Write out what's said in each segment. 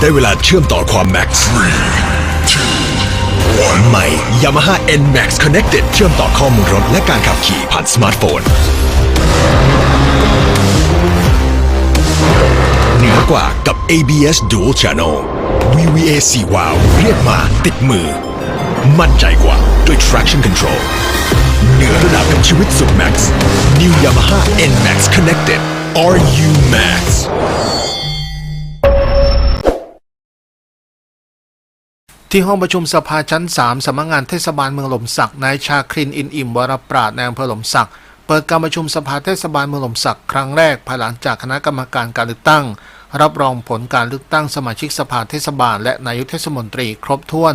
ได้เวลาเชื่อมต่อความแม็กซ์ใหม่ Yamaha N Max Connected เชื่อมต่อข้อมูลรถและการขับขี่ผ่านสมาร์ทโฟนเหนือกว่ากับ ABS Dual Channel VVA 4 Wow เรียกมาติดมือ มั่นใจกว่าด้วย traction control เหนือระดับกับชีวิตสุด Max New Yamaha N Max Connected RU Max ที่ห้องประชุมสภาชั้น 3สำนักงานเทศบาลเมืองหล่มสักนายชาครินอินอิ่มวรปราดในอำเภอหล่มสักเปิดการประชุมสภาเทศบาลเมืองหล่มสักครั้งแรกภายหลังจากคณะกรรมการการเลือกตั้ง รับรองผลการเลือกตั้งสมาชิกสภาเทศบาล และนายกเทศมนตรีครบถ้วน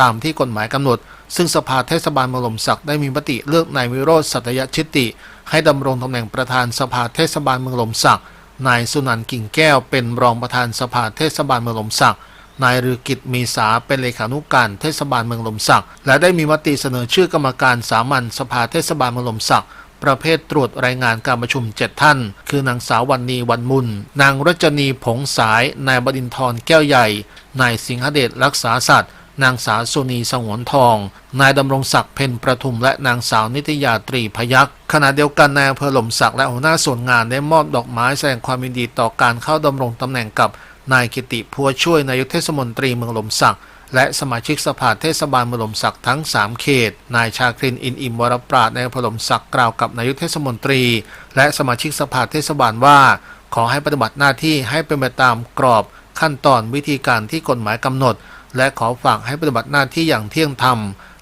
ตามที่กฎหมายกำหนด ซึ่งสภาเทศบาลเมืองหล่มสักได้มีมติเลือกนายวิโรธสัตยชิตติให้ดำรงตำแหน่งประธานสภาเทศบาลเมืองหล่มสักนายสุนันท์กิ่งแก้วเป็นรองประธานสภาเทศบาลเมืองหล่มสัก นายรือกิจมีสาเป็นเลขานุการเทศบาลเมืองลมสัก และได้มีมติเสนอชื่อกรรมการสามัญสภาเทศบาลเมืองลมสัก ประเภทตรวจรายงานการประชุมเจ็ดท่าน คือนางสาววันนีวันมุน นางรจนีผงสาย นายบดินทร์แก้วใหญ่ นายสิงหเดชรักษาสัตว์นางสาวสุนีสงวนทอง นายดำรงศักดิ์เพ็ญประทุมและนางสาวนิตยาตรีพยักขณะเดียวกันนายอำเภอหล่มสักและหัวหน้าส่วนงานได้มอบดอกไม้แสดงความยินดีต่อการเข้าดำรงตำแหน่งกับ นายกิติพัวช่วยนายกเทศมนตรีเมืองลมสักและสมาชิกสภาเทศบาลเมืองลมสักทั้ง 3 เขต นายชาครินอินอิมวรปราดในอำเภอหลมสักกล่าวกับนายกเทศมนตรี และสมาชิกสภาเทศบาลว่า ขอให้ปฏิบัติหน้าที่ให้เป็นไปตามกรอบขั้นตอนวิธีการที่กฎหมายกำหนด และขอฝากให้ปฏิบัติหน้าที่อย่างเที่ยงธรรม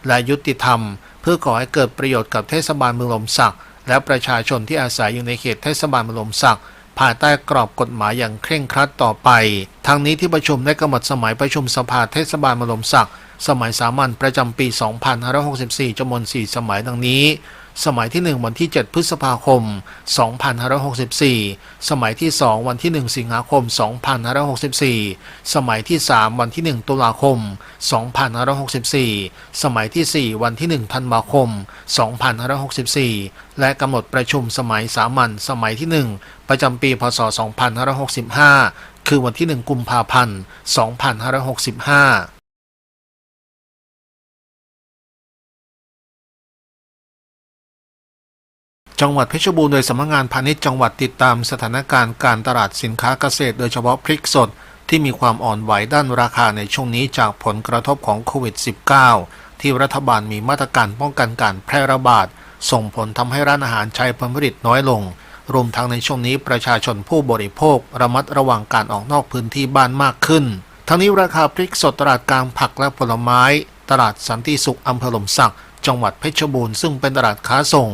และยุติธรรม เพื่อขอให้เกิดประโยชน์กับเทศบาลเมืองลมสักและประชาชนที่อาศัยอยู่ในเขตเทศบาลเมืองลมสัก์ ภายใต้กรอบกฎหมายอย่างเคร่งครัดต่อไป ทั้งนี้ที่ประชุมได้กำหนดสมัยประชุมสภาเทศบาลมลมศักดิ์สมัยสามัญประจำปี 2564จำนวน4สมัยดังนี้ สมัยที่ 1 วันที่ 7 พฤษภาคม 2564 สมัยที่ 2 วันที่ 1 สิงหาคม 2564 สมัยที่ 3 วันที่ 1 ตุลาคม 2564 สมัยที่ 4 วันที่ 1 ธันวาคม 2564 และกำหนดประชุมสมัยสามัญสมัยที่ 1 ประจำปี พศ 2565 คือวันที่ 1 กุมภาพันธ์ 2565 จังหวัดเพชรบูรณ์โดยสำนักงานพาณิชย์จังหวัดติดตามสถานการณ์การตลาดสินค้าเกษตร โดยเฉพาะพริกสดที่มีความอ่อนไหวด้านราคาในช่วงนี้จากผลกระทบของโควิด -19 ที่รัฐบาลมีมาตรการป้องกันการแพร่ระบาด ส่งผลทำให้ร้านอาหารใช้ผลผลิตน้อยลง รวมทั้งในช่วงนี้ประชาชนผู้บริโภค ระมัดระวังการออกนอกพื้นที่บ้านมากขึ้น ทั้งนี้ราคาพริกสดตลาดกลางผักและผลไม้ ตลาดสันติสุขอำเภอหล่มสัก จังหวัดเพชรบูรณ์ซึ่งเป็นตลาดค้าส่ง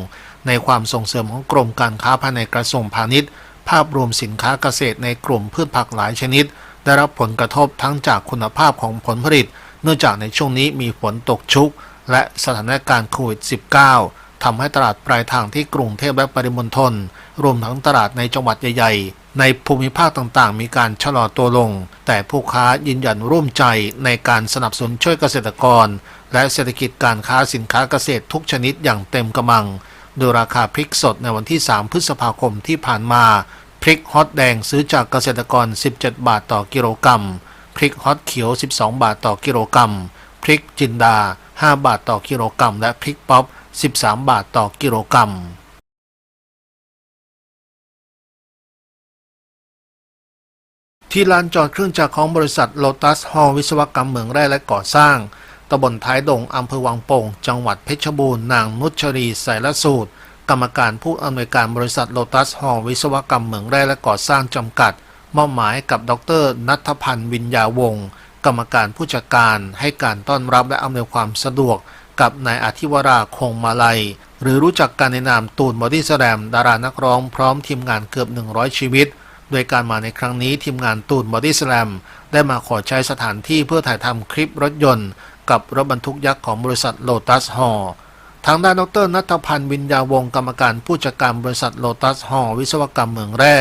ในความส่งเสริมของกรมการค้าภายในกระทรวงพาณิชย์ ภาพรวมสินค้าเกษตรในกลุ่มพืชผักหลายชนิด ได้รับผลกระทบทั้งจากคุณภาพของผลผลิต เนื่องจากในช่วงนี้มีฝนตกชุก และสถานการณ์โควิด -19 ทำให้ตลาดปลายทางที่กรุงเทพและปริมณฑลรวมทั้งตลาดในจังหวัดใหญ่ๆ ในภูมิภาคต่างๆ มีการชะลอตัวลง แต่ผู้ค้ายืนยันร่วมใจในการสนับสนุนช่วยเกษตรกร และเศรษฐกิจการค้าสินค้าเกษตรทุกชนิดอย่างเต็มกำลัง โดยราคาพริกสดในวันที่ 3 พฤษภาคมที่ผ่านมา พริกฮอตแดงซื้อจากเกษตรกร 17 บาทต่อกิโลกรัม พริกฮอตเขียว 12 บาทต่อกิโลกรัม พริกจินดา 5 บาทต่อกิโลกรัม และพริกป๊อป 13 บาทต่อกิโลกรัมที่ลานจอดเครื่องจักรของบริษัทโลตัสฮอลวิศวกรรมเมืองแร่และก่อสร้าง ตำบลท้ายดงอำเภอวังโป่ง จังหวัดเพชรบูรณ์ นางนุชรีสายละสูตร กรรมการผู้อำนวยการบริษัทโลตัสฮอวิศวกรรมเหมืองแร่และก่อสร้างจำกัด มอบหมายกับดรนัทพันธ์วิญญาวงศ์กรรมการผู้จัดการให้การต้อนรับและอำนวยความสะดวก กับนายอธิวราคงมาลัย หรือรู้จักกันในนามตูนบอดี้แสแลมดารานักร้องพร้อมทีมงานเกือบ 100 ชีวิต โดยการมาในครั้งนี้ทีมงานตูนบอดี้สแลมได้มาขอใช้สถานที่เพื่อถ่ายทำคลิปรถยนต์ กับรถบรรทุกยักษ์ของบริษัทโลตัสฮอลทางด้านดรนัทพันธ์วิญญาวงกรรมการผู้จัดการบริษัทโลตัสฮอลวิศวกรรมเมืองแร่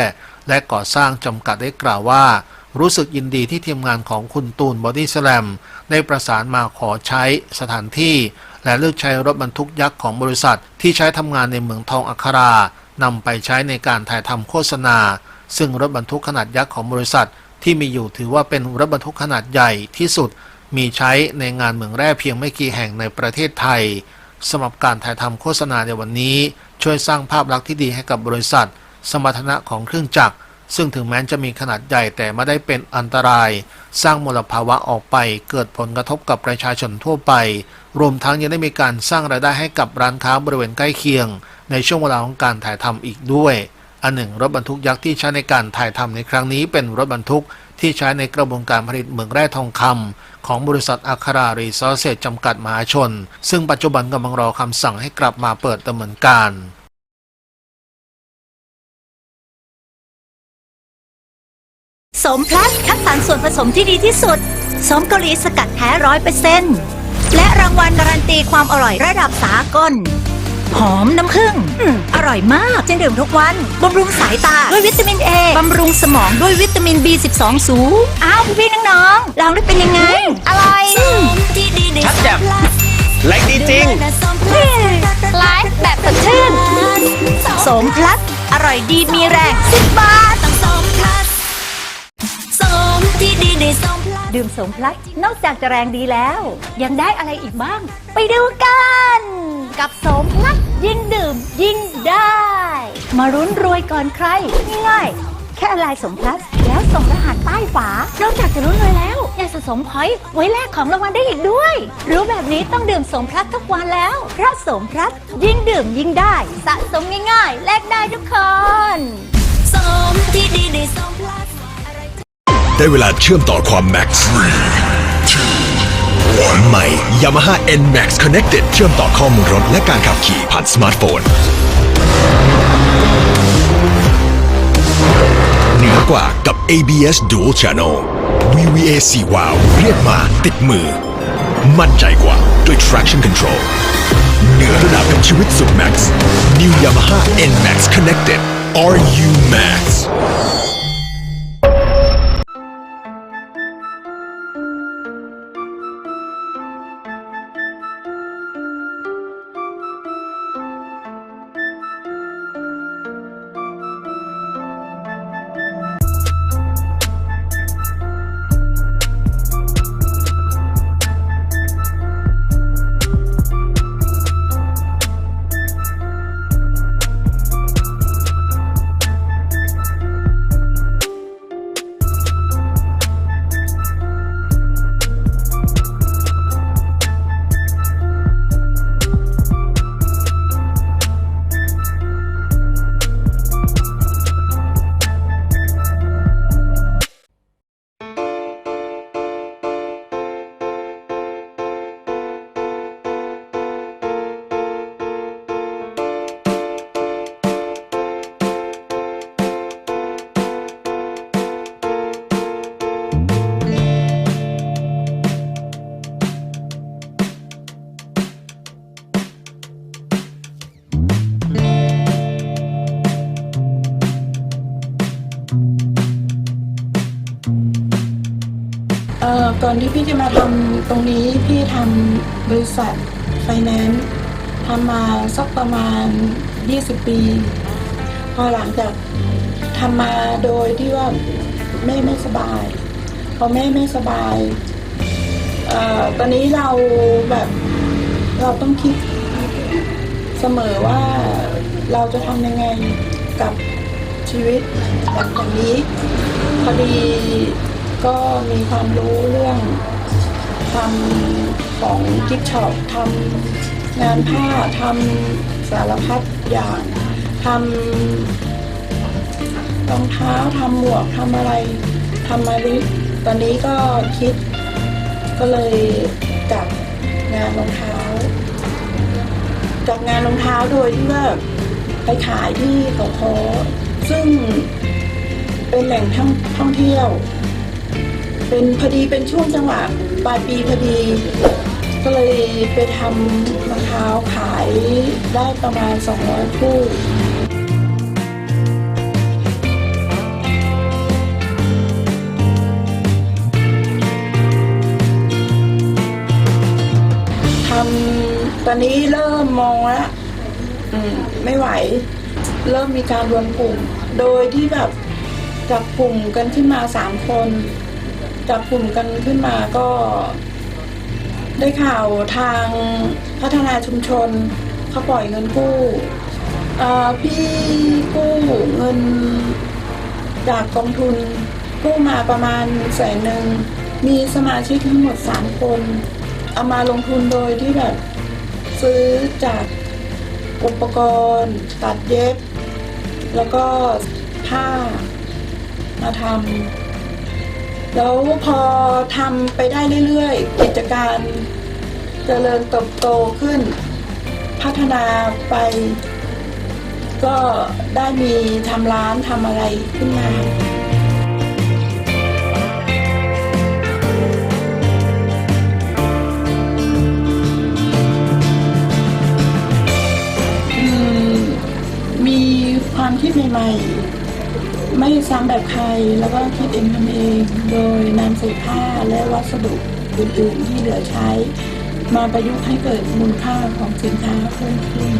และก่อสร้างจำกัดได้กล่าวว่า รู้สึกยินดีที่ทีมงานของคุณตูนบอดี้สแลมได้ประสานมาขอใช้สถานที่ และเลือกใช้รถบรรทุกยักษ์ของบริษัทที่ใช้ทำงานในเมืองทองอัครานำไปใช้ในการถ่ายทำโฆษณา ซึ่งรถบรรทุกขนาดยักษ์ของบริษัทที่มีอยู่ถือว่าเป็นรถบรรทุกขนาดใหญ่ที่สุด มีใช้ในงานเหมืองแร่เพียงไม่กี่แห่งในประเทศไทยสำหรับการถ่ายทำโฆษณาในวันนี้ ช่วยสร้างภาพลักษณ์ที่ดีให้กับบริษัท สมรรถนะของเครื่องจักร ซึ่งถึงแม้จะมีขนาดใหญ่แต่ไม่ได้เป็นอันตราย สร้างมลภาวะออกไป เกิดผลกระทบกับประชาชนทั่วไป รวมทั้งยังได้มีการสร้างรายได้ให้กับร้านค้าบริเวณใกล้เคียง ในช่วงเวลาของการถ่ายทำอีกด้วย อันหนึ่งรถบรรทุกยักษ์ที่ใช้ในการถ่ายทำในครั้งนี้เป็นรถบรรทุก ที่ใช้ในกระบวนการผลิตเหมืองแร่ทองคำของบริษัทอัครารีซอสเซจจำกัดมหาชน ซึ่งปัจจุบันกำลังรอคำสั่งให้กลับมาเปิดดำเนินการสมพลัสคัดสรรส่วนผสมที่ดีที่สุด สมเกาหลีสกัดแท้ร้อยเปอร์เซ็นต์และรางวัลการันตีความอร่อยระดับสากล หอมน้ำผึ้งอืมอร่อยมากจะดื่มทุกวันบำรุงสายตาด้วยวิตามินเอบำรุงสมองด้วยวิตามิน B12 สูงอ้าวพี่ๆน้องๆลองได้เป็นยังไงอร่อยชัดแจ่มแรงดีจริงไลฟ์แบบสดชื่นสมพลัสอร่อยดีมีแรงสิบบาทดื่ม ดื่มสมพลัสนอกจากจะแรงดีแล้ว ยังได้อะไรอีกบ้าง ไปดูกัน กับสมพลัสยิ่งดื่มยิ่งได้ มารุ้นรวยก่อนใครง่ายแค่อะไรสมพลัสแล้วส่งรหัสใต้ฝานอกจากจะรุ้นรวยแล้วยังสะสมพอยต์ไว้แลกของรางวัลได้อีกด้วย รู้แบบนี้ต้องดื่มสมพลัสทุกวันแล้วเพราะสมพลัสยิ่งดื่มยิ่งได้ สะสมง่ายๆแลกได้ทุกคนสมที่ดีในสมพลัส ได้เวลาเชื่อมต่อความแม็กซ์ใหม่ Yamaha N Max Connected เชื่อมต่อข้อมูลรถและการขับขี่ผ่านสมาร์ทโฟน เหนือกว่ากับ ABS Dual Channel VVA 4 Wow เรียกมาติดมือ มั่นใจกว่าด้วย traction control เหนือระดับกับชีวิตสุด Max New Yamaha N Max Connected RU Max ที่พี่จะมาทำตรงนี้พี่ทำบริษัทไฟแนนซ์ทำมาสักประมาณ 20 ปี พอหลังจากทำมาโดยที่ว่าแม่ไม่สบาย พอแม่ไม่สบายออตอนนี้เราแบบเราต้องคิดเสมอว่าเราจะทำยังไงกับชีวิตหลังจากนี้พอดี ก็มีความรู้เรื่องทำของกิฟช็อปทำงานผ้าทำสารพัดอย่างทำรองเท้าทำหมวกทำอะไรทำมาลิตอนนี้ก็คิด ก็เลยจับงานรองเท้าจับงานรองเท้าโดยที่ว่าไปขายที่เขาคซึ่งเป็นแหล่งท่องเที่ยว เป็นพอดีเป็นช่วงจังหวะปลายปีพอดี ก็เลยไปทำรองเท้าขายได้ประมาณ 200คู่ทำตอนนี้เริ่มมองแล้วอืมไม่ไหว เริ่มมีการรวมกลุ่ม โดยที่แบบจับกลุ่มกันขึ้นมาสามคน จับกลุ่มกันขึ้นมาก็ได้ข่าวทางพัฒนาชุมชนเขาปล่อยเงินกู้พี่กู้เงินจากกองทุนกู้มาประมาณแสนหนึ่งมีสมาชิกทั้งหมดสามคน เอามาลงทุนโดยที่แบบซื้อจากอุปกรณ์ ตัดเย็บ แล้วก็ผ้ามาทำ แล้วพอทำไปได้เรื่อยๆ กิจการเจริญเติบโตขึ้น พัฒนาไป ก็ได้มีทำร้านทำอะไรขึ้นมามมีความคิดใหม่ๆ ไม่ซ้ำแบบใครแล้วก็คิดเองทำเองโดยนำเศษผ้าและวัสดุอื่นๆที่เหลือใช้ มาประยุกต์ให้เกิดมูลค่าของสินค้าเพิ่มขึ้น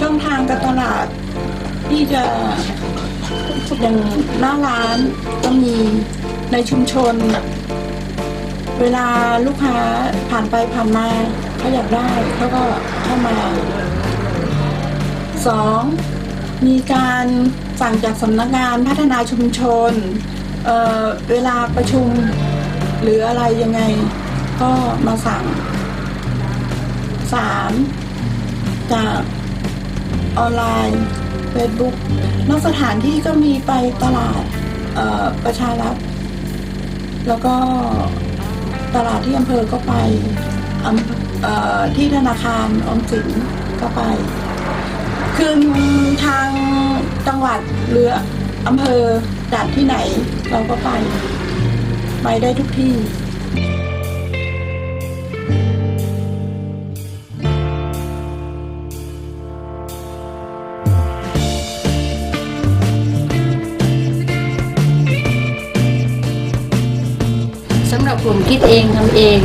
ช่องทางการตลาดที่จะ อย่างหน้าร้านก็มีในชุมชน เวลาลูกค้าผ่านไปผ่านมาเขาอยากได้เขาก็เข้ามาสองมีการสั่งจากสำนักงานพัฒนาชุมชนเเวลาประชุมหรืออะไรยังไงก็มาสั่งสามจากออนไลน์ Facebook นอกสถานที่ก็มีไปตลาดประชารัฐ แล้วก็ตลาดที่อำเภอก็ไปที่ธนาคารออมสินก็ไป คือทางจังหวัดหรืออำเภอจัดที่ไหนเราก็ไป ไปได้ทุกที่ หรับกลุ่มคิดเองทำเอง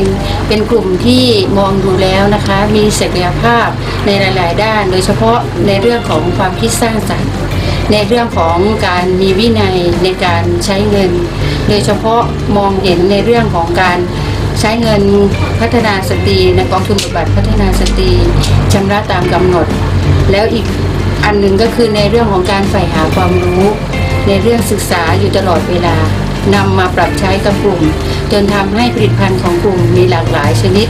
เป็นกลุ่มที่มองดูแล้วนะคะ มีศักยภาพในหลาย ๆ ด้าน โดยเฉพาะในเรื่องของความคิดสร้างสรรค์ ในเรื่องของการมีวินัยในการใช้เงิน โดยเฉพาะมองเห็นในเรื่องของการใช้เงินพัฒนาสตรีในกองทุนบทบาทพัฒนาสตรีชำระตามกำหนด แล้วอีกอันหนึ่งก็คือในเรื่องของการใฝ่หาความรู้ ในเรื่องศึกษาอยู่ตลอดเวลา นำมาปรับใช้กับกลุ่ม จนทำให้ผลิตภัณฑ์ของกลุ่มมีหลากหลายชนิด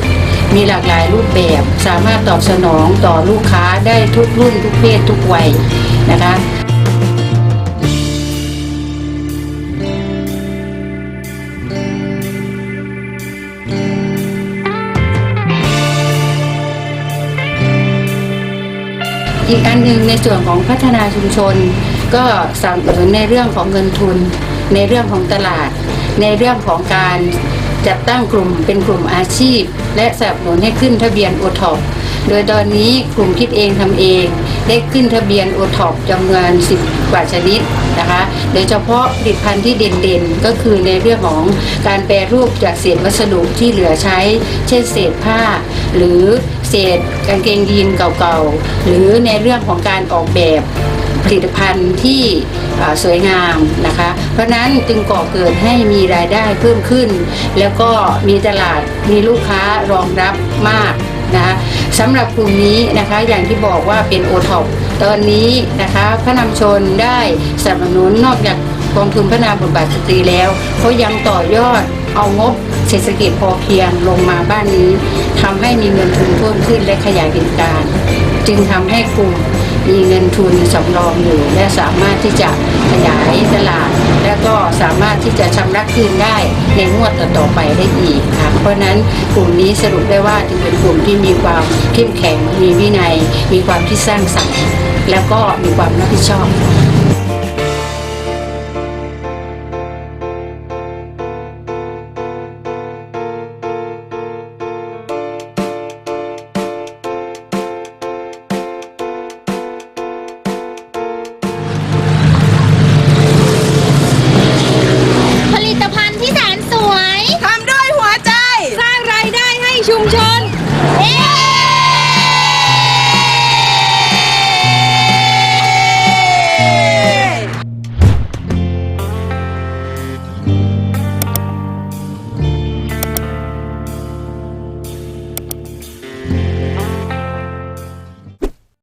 มีหลากหลายรูปแบบ สามารถตอบสนองต่อลูกค้าได้ทุกรุ่นทุกเพศทุกวัยนะคะอีกอันหนึ่งในส่วนของพัฒนาชุมชน ก็สนับสนุนในเรื่องของเงินทุน ในเรื่องของตลาด ในเรื่องของการจัดตั้งกลุ่มเป็นกลุ่มอาชีพ และสนับสนุนให้ขึ้นทะเบียนโอท็อปโดยตอนนี้กลุ่มคิดเองทำเอง ได้ขึ้นทะเบียนโอท็อปจำนวน 10 กว่าชนิดนะคะโดยเฉพาะผลิตภัณฑ์ที่เด่นๆ ก็คือในเรื่องของการแปรรูปจากเศษวัสดุที่เหลือใช้ เช่นเศษผ้า หรือเศษกางเกงยีนเก่าๆ หรือในเรื่องของการออกแบบ ผลิตภัณฑ์ที่สวยงามนะคะ เพราะฉะนั้นจึงก่อเกิดให้มีรายได้เพิ่มขึ้น แล้วก็มีตลาดมีลูกค้ารองรับมากนะคะสำหรับกลุ่มนี้นะคะอย่างที่บอกว่าเป็นโอท็อปตอนนี้นะคะพระนำชนได้สนับสนุนนอกจากกองทุนพัฒนาบทบาทสตรีแล้วเขายังต่อยอดเอางบเศรษฐกิจพอเพียงลงมาบ้านนี้ทำให้มีเงินทุนเพิ่มขึ้นและขยายกิจการ จึงทำให้กลุ่ม มีเงินทุนสำรองอยู่ และสามารถที่จะขยายตลาด และก็สามารถที่จะชำระคืนได้ในงวดต่อๆไปได้อีกค่ะเพราะนั้นกลุ่มนี้สรุปได้ว่าจึงเป็นกลุ่มที่มีความเข้มแข็งมีวินัย มีความที่สร้างสรรค์แล้วก็มีความรับผิดชอบ